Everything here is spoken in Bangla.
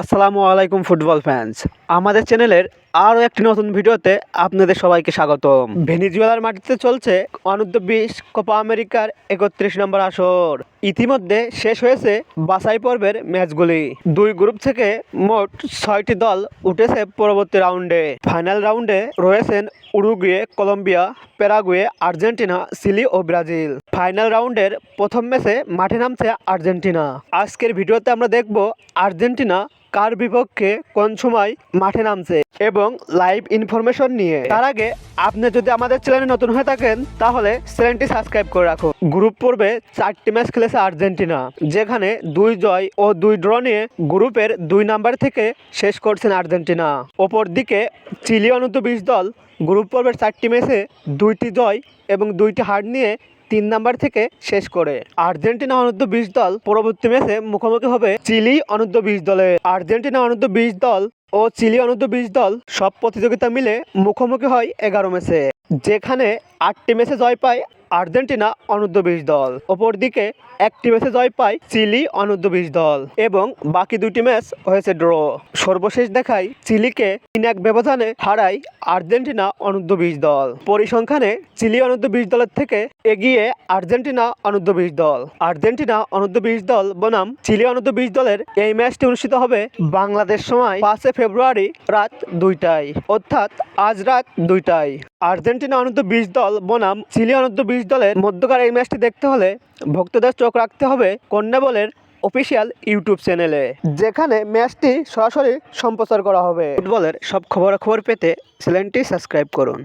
আসসালামু আলাইকুম ফুটবল ফ্যান্স আমাদের চ্যানেলের আরও একটি নতুন ভিডিওতে আপনাদের সবাইকে স্বাগতম। ভেনিজুয়েলার মাটিতে চলছে অনূর্ধ্ব বিশ কোপা আমেরিকার একত্রিশ নম্বর আসর। ইতিমধ্যে শেষ হয়েছে বাছাই পর্বের ম্যাচগুলি। দুই গ্রুপ থেকে মোট ছয়টি দল উঠেছে পরবর্তী রাউন্ডে। ফাইনাল রাউন্ডে রয়েছেন Uruguay, Colombia Paraguay Argentina Chile ও ব্রাজিল। ফাইনাল রাউন্ডের প্রথম ম্যাচে মাঠে নামছে আর্জেন্টিনা। আজকের ভিডিওতে আমরা দেখব আর্জেন্টিনা কার বিপক্ষে কোন সময় মাঠে নামছে। এবং লাইভ ইনফরমেশন নিয়ে। তার আগে আপনি যদি আমাদের চ্যানেলে নতুন হয়ে থাকেন, তাহলে চ্যানেলটি সাবস্ক্রাইব করে রাখুন। গ্রুপ পর্বে চারটি ম্যাচ খেলেছে আর্জেন্টিনা, যেখানে দুই জয় ও দুই ড্র নিয়ে গ্রুপের দুই নাম্বার থেকে শেষ করছেন আর্জেন্টিনা। অপর দিকে চিলি অনূর্ধ্ব বিশ দল গ্রুপ পর্বের চারটি ম্যাচে দুইটি জয় এবং দুইটি হার নিয়ে তিন নাম্বার থেকে শেষ করে। আর্জেন্টিনা অনূর্ধ্ব বিশ দল পরবর্তী ম্যাচে মুখোমুখি হবে চিলি অনূর্ধ্ব বিশ দলে। আর্জেন্টিনা অনূর্ধ্ব বিশ দল ও চিলি অনূর্ধ্ব বিশ দল সব প্রতিযোগিতা মিলে মুখোমুখি হয় এগারো ম্যাচে। যেখানে আটটি ম্যাচে জয় পায় আর্জেন্টিনা অনূর্ধ্ব বিশ দল। অপরদিকে একটি ম্যাচে জয় পায় চিলি অনূর্ধ্ব বিশ দল এবং বাকি দুটি ম্যাচ হয়েছে ড্র। সর্বশেষ দেখায় চিলিকে তিন এক ব্যবধানে হারায় আর্জেন্টিনা অনূর্ধ্ব বিশ দল। পরিসংখ্যানে চিলি অনূর্ধ্ব বিশ দলের থেকে এগিয়ে আর্জেন্টিনা অনূর্ধ্ব বিশ দল। আর্জেন্টিনা অনূর্ধ্ব বিশ দল বনাম চিলি অনূর্ধ্ব বিশ দলের এই ম্যাচটি অনুষ্ঠিত হবে বাংলাদেশ সময় পাঁচে ফেব্রুয়ারি রাত দুইটায়। অর্থাৎ আজ রাত দুইটায়। আর্জেন্টিনা অনূর্ধ্ব বিশ দল বনাম চিলি অনূর্ধ্ব বিশ দলের মধ্যকার এই ম্যাচটি দেখতে হলে ভক্তদের চোখ রাখতে হবে কন্যা বলের অফিসিয়াল ইউটিউব চ্যানেলে, যেখানে ম্যাচটি সরাসরি সম্প্রচার করা হবে। ফুটবলের সব খবরাখবর পেতে চ্যানেলটি সাবস্ক্রাইব করুন।